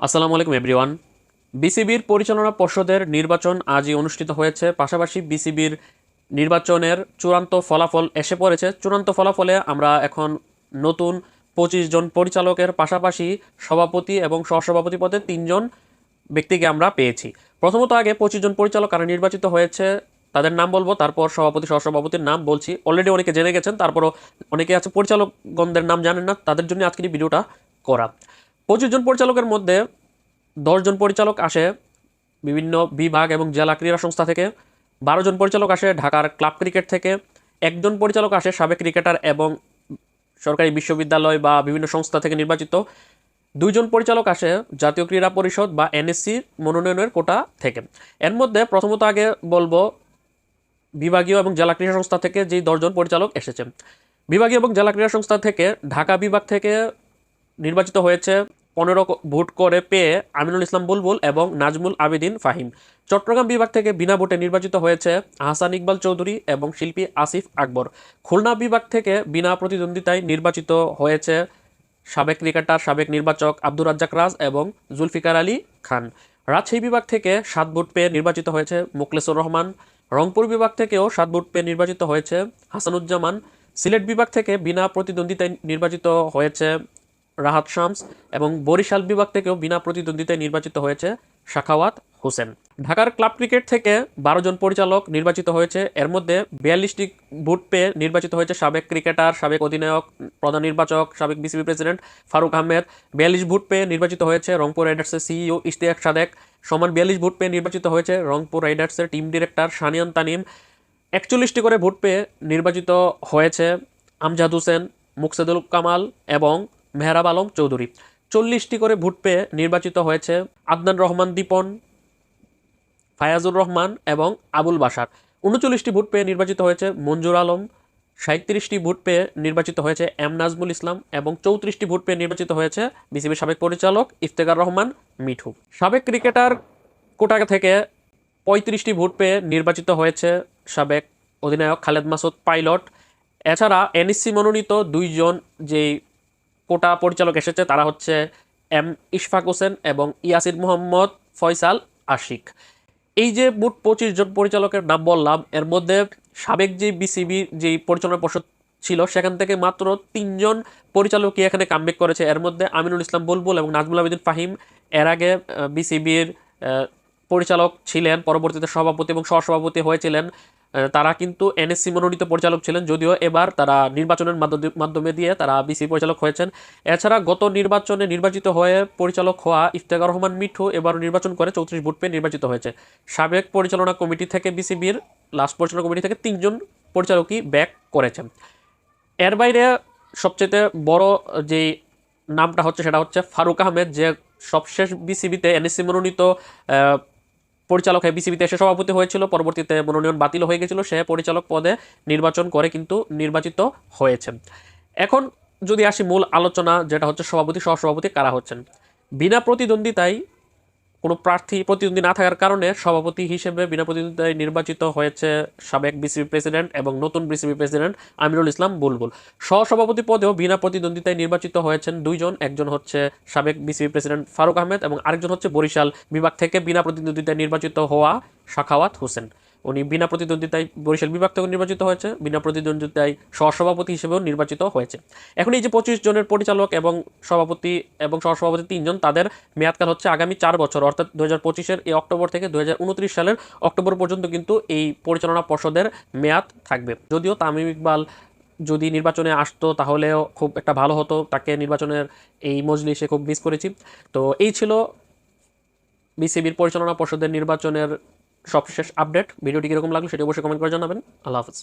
আসসালামু আলাইকুম এভরিওয়ান বিসিবির পরিচালনা পর্ষদের নির্বাচন আজই অনুষ্ঠিত হয়েছে। পাশাপাশি বিসিবির নির্বাচনের চূড়ান্ত ফলাফল এসে পড়েছে। চূড়ান্ত ফলাফলে আমরা এখন নতুন পঁচিশ জন পরিচালকের পাশাপাশি সভাপতি এবং সহসভাপতি পদে তিনজন ব্যক্তিকে আমরা পেয়েছি। প্রথমত আগে পঁচিশ জন পরিচালক কারা নির্বাচিত হয়েছে, তাদের নাম বলব, তারপর সভাপতি, সহসভাপতির নাম বলছি। অলরেডি অনেকে জেনে গেছেন, তারপরও অনেকে আছে, পরিচালকগণদের নাম জানেন না, তাদের জন্য আজকের ভিডিওটা করা। পঁচিশ জন পরিচালকের মধ্যে দশজন পরিচালক আসে বিভিন্ন বিভাগ এবং জেলা ক্রীড়া সংস্থা থেকে। বারো জন পরিচালক আসে ঢাকার ক্লাব ক্রিকেট থেকে। একজন পরিচালক আসে সাবেক ক্রিকেটার এবং সরকারি বিশ্ববিদ্যালয় বা বিভিন্ন সংস্থা থেকে নির্বাচিত। দুইজন পরিচালক আসে জাতীয় ক্রীড়া পরিষদ বা এনএসসির মনোনয়নের কোটা থেকে। এর মধ্যে প্রথমত আগে বলব বিভাগীয় এবং জেলা ক্রীড়া সংস্থা থেকে যেই দশজন পরিচালক এসেছে। বিভাগীয় এবং জেলা ক্রীড়া সংস্থা থেকে ঢাকা বিভাগ থেকে নির্বাচিত হয়েছে পনেরো ভোট করে পেয়ে আমিনুল ইসলাম বুলবুল এবং নাজমুল আবেদিন ফাহিম। চট্টগ্রাম বিভাগ থেকে বিনা ভোটে নির্বাচিত হয়েছে হাসান ইকবাল চৌধুরী এবং শিল্পী আসিফ আকবর। খুলনা বিভাগ থেকে বিনা প্রতিদ্বন্দ্বিতায় নির্বাচিত হয়েছে সাবেক ক্রিকেটার, সাবেক নির্বাচক আব্দুর রাজ্জাক রাজ এবং জুলফিকার আলী খান। রাজশাহী বিভাগ থেকে সাত ভোট পেয়ে নির্বাচিত হয়েছে মুকলেসুর রহমান। রংপুর বিভাগ থেকেও সাত ভোট পেয়ে নির্বাচিত হয়েছে হাসানুজ্জামান। সিলেট বিভাগ থেকে বিনা প্রতিদ্বন্দ্বিতায় নির্বাচিত হয়েছে রাহাত শামস এবং বরিশাল বিভাগ থেকেও বিনা প্রতিদ্বন্দ্বিতায় নির্বাচিত হয়েছে শাখাওয়াত হোসেন। ঢাকার ক্লাব ক্রিকেট থেকে বারো জন পরিচালক নির্বাচিত হয়েছে। এর মধ্যে বিয়াল্লিশটি ভোট পেয়ে নির্বাচিত হয়েছে সাবেক ক্রিকেটার, সাবেক অধিনায়ক, প্রধান নির্বাচক, সাবেক বিসিবি প্রেসিডেন্ট ফারুক আহমেদ। বিয়াল্লিশ ভোট পেয়ে নির্বাচিত হয়েছে রংপুর রাইডার্সের সিইও ইশতিয়াক সাদেক। সমান বিয়াল্লিশ ভোট পেয়ে নির্বাচিত হয়েছে রংপুর রাইডার্সের টিম ডিরেক্টর সানিয়ান তানিম। একচল্লিশটি করে ভোট পেয়ে নির্বাচিত হয়েছে আমজাদ হোসেন, মুকসেদুল কামাল এবং মেহরাব আলম চৌধুরী। চল্লিশটি করে ভোট পেয়ে নির্বাচিত হয়েছে আদনান রহমান, দীপন, ফায়াজুর রহমান এবং আবুল বাসার উনচল্লিশটি ভোট পেয়ে নির্বাচিত হয়েছে মঞ্জুর আলম সাঁত্রিশটি ভোট পেয়ে নির্বাচিত হয়েছে এম নাজমুল ইসলাম এবং চৌত্রিশটি ভোট পেয়ে নির্বাচিত হয়েছে বিসিবির সাবেক পরিচালক ইফতেকার রহমান মিঠু। সাবেক ক্রিকেটার কোটা থেকে পঁয়ত্রিশটি ভোট পেয়ে নির্বাচিত হয়েছে সাবেক অধিনায়ক খালেদ মাসুদ পাইলট। এছাড়া এনএসসি মনোনীত দুইজন যেই কোটা পরিচালক এসেছে, তারা হচ্ছে এম ইশফাক হোসেন এবং ইয়াসির মোহাম্মদ ফয়সাল আশিক। এই যে মোট পঁচিশ জন পরিচালকের নাম বললাম, এর মধ্যে সাবেক যে বিসিবি যে পরিচালনা পর্ষদ ছিল, সেখান থেকে মাত্র তিনজন পরিচালকই এখানে কামব্যাক করেছে। এর মধ্যে আমিনুল ইসলাম বুলবুল এবং নাজমুল আবেদিন ফাহিম, এর আগে বিসিবির পরিচালক ছিলেন, পরবর্তীতে সভাপতি এবং সহসভাপতি হয়েছিলেন। তারা কিন্তু এনএসসি মনোনীত পরিচালক ছিলেন, যদিও এবার তারা নির্বাচনের মাধ্যমে- দিয়ে তারা বিসি পরিচালক হয়েছেন। এছাড়া গত নির্বাচনে নির্বাচিত হয়ে পরিচালক হওয়া ইফতেখার রহমান মিঠু এবার নির্বাচন করে চৌত্রিশ ভোট পেয়ে নির্বাচিত হয়েছে। সাবেক পরিচালনা কমিটি থেকে বিসিবির লাস্ট পরিচালনা কমিটি থেকে তিনজন পরিচালকই ব্যাক করেছেন। এর বাইরে সবচেয়ে বড় যে নামটা হচ্ছে, সেটা হচ্ছে ফারুক আহমেদ, যে সবশেষ বিসিবিতে এনএসসি মনোনীত পরিচালক বিসিবিতে এসে সভাপতি হয়েছিল, পরবর্তীতে মনোনয়ন বাতিল হয়ে গেছিল, সে পরিচালক পদে নির্বাচন করে কিন্তু নির্বাচিত হয়েছে। এখন যদি আসি মূল আলোচনা, যেটা হচ্ছে সভাপতি, সহসভাপতি কারা হচ্ছেন? বিনা প্রতিদ্বন্দ্বিতায় কোনো প্রার্থী প্রতিদ্বন্দ্বী না থাকার কারণে সভাপতি হিসেবে বিনা প্রতিদ্বন্দ্বিতায় নির্বাচিত হয়েছে সাবেক বিসিবি প্রেসিডেন্ট এবং নতুন বিসিবি প্রেসিডেন্ট আমিরুল ইসলাম বুলবুল। সহসভাপতি পদেও বিনা প্রতিদ্বন্দ্বিতায় নির্বাচিত হয়েছেন দুইজন, একজন হচ্ছে সাবেক বিসিবি প্রেসিডেন্ট ফারুক আহমেদ এবং আরেকজন হচ্ছে বরিশাল বিভাগ থেকে বিনা প্রতিদ্বন্দ্বিতায় নির্বাচিত হওয়া শাখাওয়াত হোসেন। উনি বিনা প্রতিদ্বন্দ্বিতায় বরিশাল বিভাগ থেকে নির্বাচিত হয়েছে, বিনা প্রতিদ্বন্দ্বিতায় সহসভাপতি হিসেবেও নির্বাচিত হয়েছে। এখন এই যে পঁচিশ জনের পরিচালক এবং সভাপতি এবং সহসভাপতি তিনজন, তাদের মেয়াদকাল হচ্ছে আগামী চার বছর, অর্থাৎ দু হাজার পঁচিশের এই অক্টোবর থেকে দু হাজার উনত্রিশ সালের অক্টোবর পর্যন্ত কিন্তু এই পরিচালনা পর্ষদের মেয়াদ থাকবে। যদিও তামিম ইকবাল যদি নির্বাচনে আসতো, তাহলেও খুব একটা ভালো হতো, তাকে নির্বাচনের এই মজলিসে খুব মিস করেছি। তো এই ছিল বিসিবির পরিচালনা পর্ষদের নির্বাচনের সবশেষ আপডেট। ভিডিওটি কীরকম লাগল সেটি অবশ্যই কমেন্ট করে জানাবেন। আল্লাহ হাফিজ।